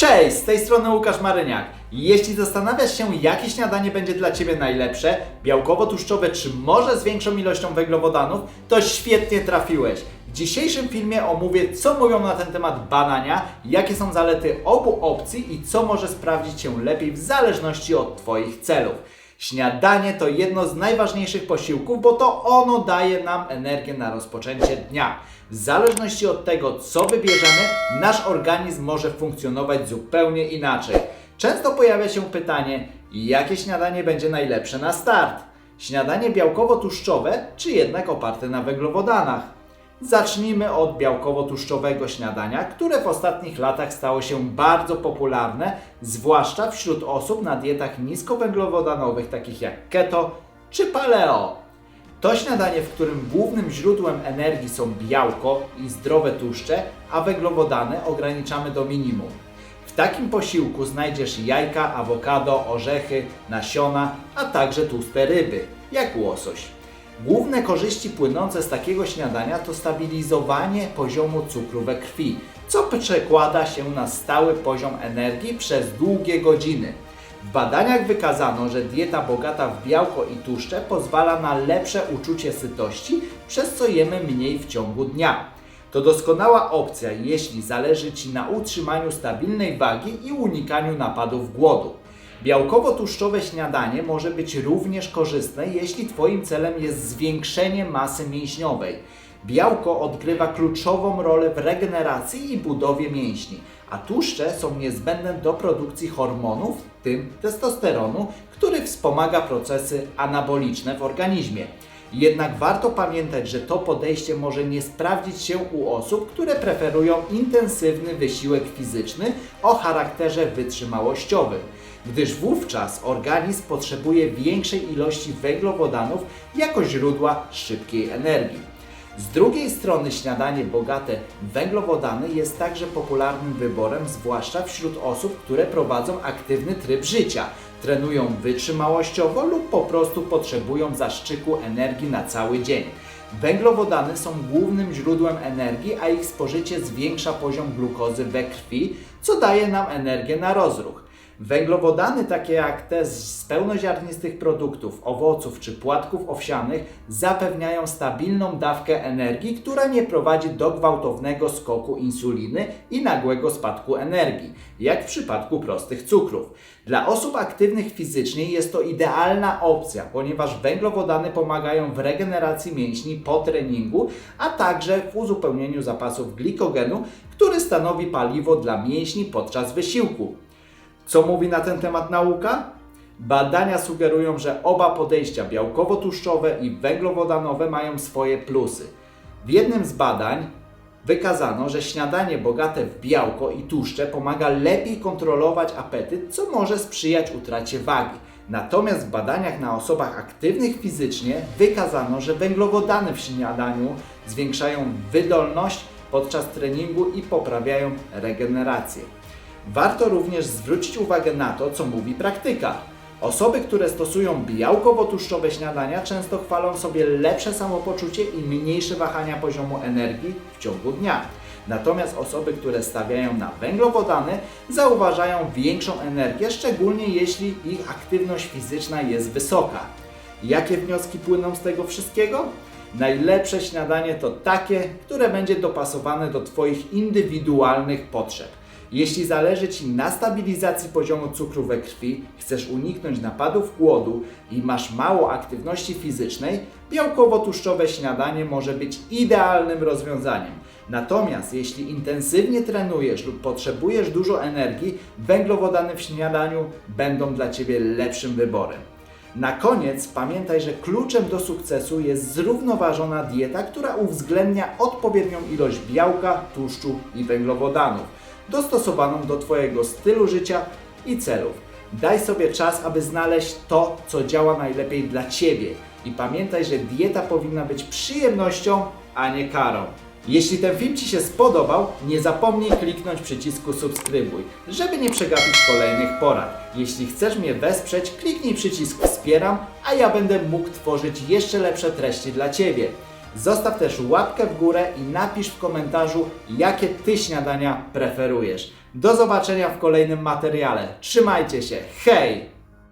Cześć, z tej strony Łukasz Maryniak. Jeśli zastanawiasz się, jakie śniadanie będzie dla Ciebie najlepsze, białkowo-tłuszczowe czy może z większą ilością węglowodanów, to świetnie trafiłeś. W dzisiejszym filmie omówię, co mówią na ten temat badania, jakie są zalety obu opcji i co może sprawdzić się lepiej w zależności od Twoich celów. Śniadanie to jedno z najważniejszych posiłków, bo to ono daje nam energię na rozpoczęcie dnia. W zależności od tego, co wybierzemy, nasz organizm może funkcjonować zupełnie inaczej. Często pojawia się pytanie, jakie śniadanie będzie najlepsze na start? Śniadanie białkowo-tłuszczowe, czy jednak oparte na węglowodanach? Zacznijmy od białkowo-tłuszczowego śniadania, które w ostatnich latach stało się bardzo popularne, zwłaszcza wśród osób na dietach niskowęglowodanowych, takich jak keto czy paleo. To śniadanie, w którym głównym źródłem energii są białko i zdrowe tłuszcze, a węglowodany ograniczamy do minimum. W takim posiłku znajdziesz jajka, awokado, orzechy, nasiona, a także tłuste ryby, jak łosoś. Główne korzyści płynące z takiego śniadania to stabilizowanie poziomu cukru we krwi, co przekłada się na stały poziom energii przez długie godziny. W badaniach wykazano, że dieta bogata w białko i tłuszcze pozwala na lepsze uczucie sytości, przez co jemy mniej w ciągu dnia. To doskonała opcja, jeśli zależy Ci na utrzymaniu stabilnej wagi i unikaniu napadów głodu. Białkowo-tłuszczowe śniadanie może być również korzystne, jeśli Twoim celem jest zwiększenie masy mięśniowej. Białko odgrywa kluczową rolę w regeneracji i budowie mięśni, a tłuszcze są niezbędne do produkcji hormonów, w tym testosteronu, który wspomaga procesy anaboliczne w organizmie. Jednak warto pamiętać, że to podejście może nie sprawdzić się u osób, które preferują intensywny wysiłek fizyczny o charakterze wytrzymałościowym, gdyż wówczas organizm potrzebuje większej ilości węglowodanów jako źródła szybkiej energii. Z drugiej strony śniadanie bogate węglowodany jest także popularnym wyborem, zwłaszcza wśród osób, które prowadzą aktywny tryb życia, trenują wytrzymałościowo lub po prostu potrzebują zaszczyku energii na cały dzień. Węglowodany są głównym źródłem energii, a ich spożycie zwiększa poziom glukozy we krwi, co daje nam energię na rozruch. Węglowodany, takie jak te z pełnoziarnistych produktów, owoców czy płatków owsianych, zapewniają stabilną dawkę energii, która nie prowadzi do gwałtownego skoku insuliny i nagłego spadku energii, jak w przypadku prostych cukrów. Dla osób aktywnych fizycznie jest to idealna opcja, ponieważ węglowodany pomagają w regeneracji mięśni po treningu, a także w uzupełnieniu zapasów glikogenu, który stanowi paliwo dla mięśni podczas wysiłku. Co mówi na ten temat nauka? Badania sugerują, że oba podejścia białkowo-tłuszczowe i węglowodanowe mają swoje plusy. W jednym z badań wykazano, że śniadanie bogate w białko i tłuszcze pomaga lepiej kontrolować apetyt, co może sprzyjać utracie wagi. Natomiast w badaniach na osobach aktywnych fizycznie wykazano, że węglowodany w śniadaniu zwiększają wydolność podczas treningu i poprawiają regenerację. Warto również zwrócić uwagę na to, co mówi praktyka. Osoby, które stosują białkowo-tłuszczowe śniadania, często chwalą sobie lepsze samopoczucie i mniejsze wahania poziomu energii w ciągu dnia. Natomiast osoby, które stawiają na węglowodany, zauważają większą energię, szczególnie jeśli ich aktywność fizyczna jest wysoka. Jakie wnioski płyną z tego wszystkiego? Najlepsze śniadanie to takie, które będzie dopasowane do Twoich indywidualnych potrzeb. Jeśli zależy Ci na stabilizacji poziomu cukru we krwi, chcesz uniknąć napadów głodu i masz mało aktywności fizycznej, białkowo-tłuszczowe śniadanie może być idealnym rozwiązaniem. Natomiast jeśli intensywnie trenujesz lub potrzebujesz dużo energii, węglowodany w śniadaniu będą dla Ciebie lepszym wyborem. Na koniec pamiętaj, że kluczem do sukcesu jest zrównoważona dieta, która uwzględnia odpowiednią ilość białka, tłuszczu i węglowodanów dostosowaną do Twojego stylu życia i celów. Daj sobie czas, aby znaleźć to, co działa najlepiej dla Ciebie. I pamiętaj, że dieta powinna być przyjemnością, a nie karą. Jeśli ten film Ci się spodobał, nie zapomnij kliknąć przycisku subskrybuj, żeby nie przegapić kolejnych porad. Jeśli chcesz mnie wesprzeć, kliknij przycisk wspieram, a ja będę mógł tworzyć jeszcze lepsze treści dla Ciebie. Zostaw też łapkę w górę i napisz w komentarzu, jakie Ty śniadania preferujesz. Do zobaczenia w kolejnym materiale. Trzymajcie się. Hej!